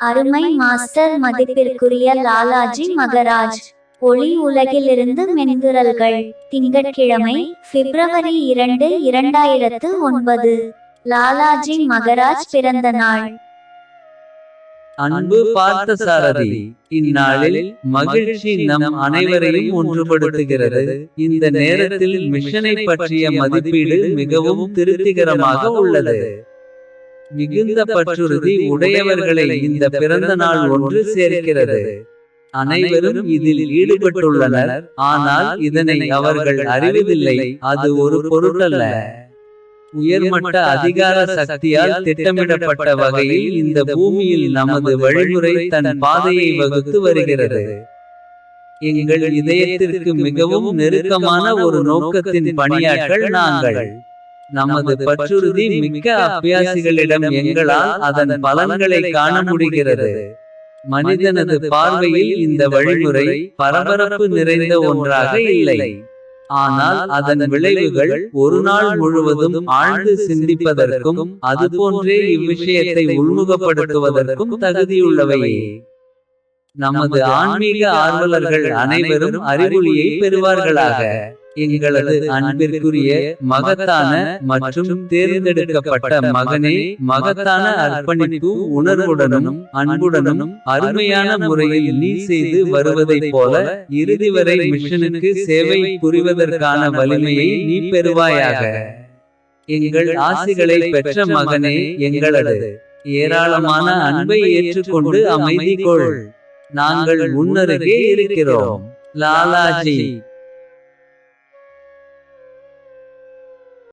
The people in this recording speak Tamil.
அருமை மாஸ்டர் மதிப்பிற்குரிய லாலாஜி மகராஜ். ஒளி உலகிலிருந்து மென்குரல்கள். திங்கட்கிழமை பிப்ரவரி இரண்டு இரண்டாயிரத்து ஒன்பது. லாலாஜி மகராஜ் பிறந்த நாள். அன்பு பார்த்த சாரதி இந்நாளில் மகிழ்ச்சி நம் அனைவரையும் ஒன்றுபடுத்துகிறது. இந்த நேரத்தில் மிஷனை பற்றிய மதிப்பீடு மிகவும் திருப்திகரமாக உள்ளது. மிகுந்த பற்றுறுதி உடையவர்களை இந்த பிறந்த நாள் ஒன்று சேர்க்கிறது. அனைவரும் இதில் ஈடுபட்டுள்ளனர். ஆனால் இதனை அவர்கள் அறிவதில்லை. அது ஒரு பொருட்டல்ல. உயர்மட்ட அதிகார சக்தியால் திட்டமிடப்பட்ட வகையில் இந்த பூமியில் நமது வழிமுறை தன் பாதையை வகுத்து வருகிறது. எங்கள் இதயத்திற்கு மிகவும் நெருக்கமான ஒரு நோக்கத்தின் பணியாட்கள் நாங்கள். நமது பற்றுறுதி மிக்க அபியாசிகளிடம் எங்களால் அதன் பலன்களை காண முடிகிறது. மனிதனது பார்வையில் இந்த வழிமுறை பரபரப்பு நிறைந்த ஒன்றாக இல்லை. ஆனால் அதன் விளைவுகள் ஒரு நாள் முழுவதும் ஆழ்ந்து சிந்திப்பதற்கும் அதுபோன்றே இவ்விஷயத்தை உள்முகப்படுத்துவதற்கும் தகுதியுள்ளவையே. நமது ஆன்மீக ஆர்வலர்கள் அனைவரும் அறிவொளியை பெறுவார்களாக. எங்களது அன்பிற்குரிய மகத்தான மற்றும் தேர்ந்தெடுக்கப்பட்ட மகனே மகத்தான அர்ப்பணிப்பு உணர்வுடனும் அன்புடனும் அருமையான முறையில் நீ செய்து வருவதைப் போல இறுதி வரை மிஷனுக்கு சேவை புரிவதற்கான வலிமையை நீ பெறுவாயாக. எங்கள் ஆசிகளை பெற்ற மகனே எங்களது ஏராளமான அன்பை ஏற்றுக்கொண்டு அமைதி கொள். நாங்கள் முன்னருகே இருக்கிறோம். லாலாஜி.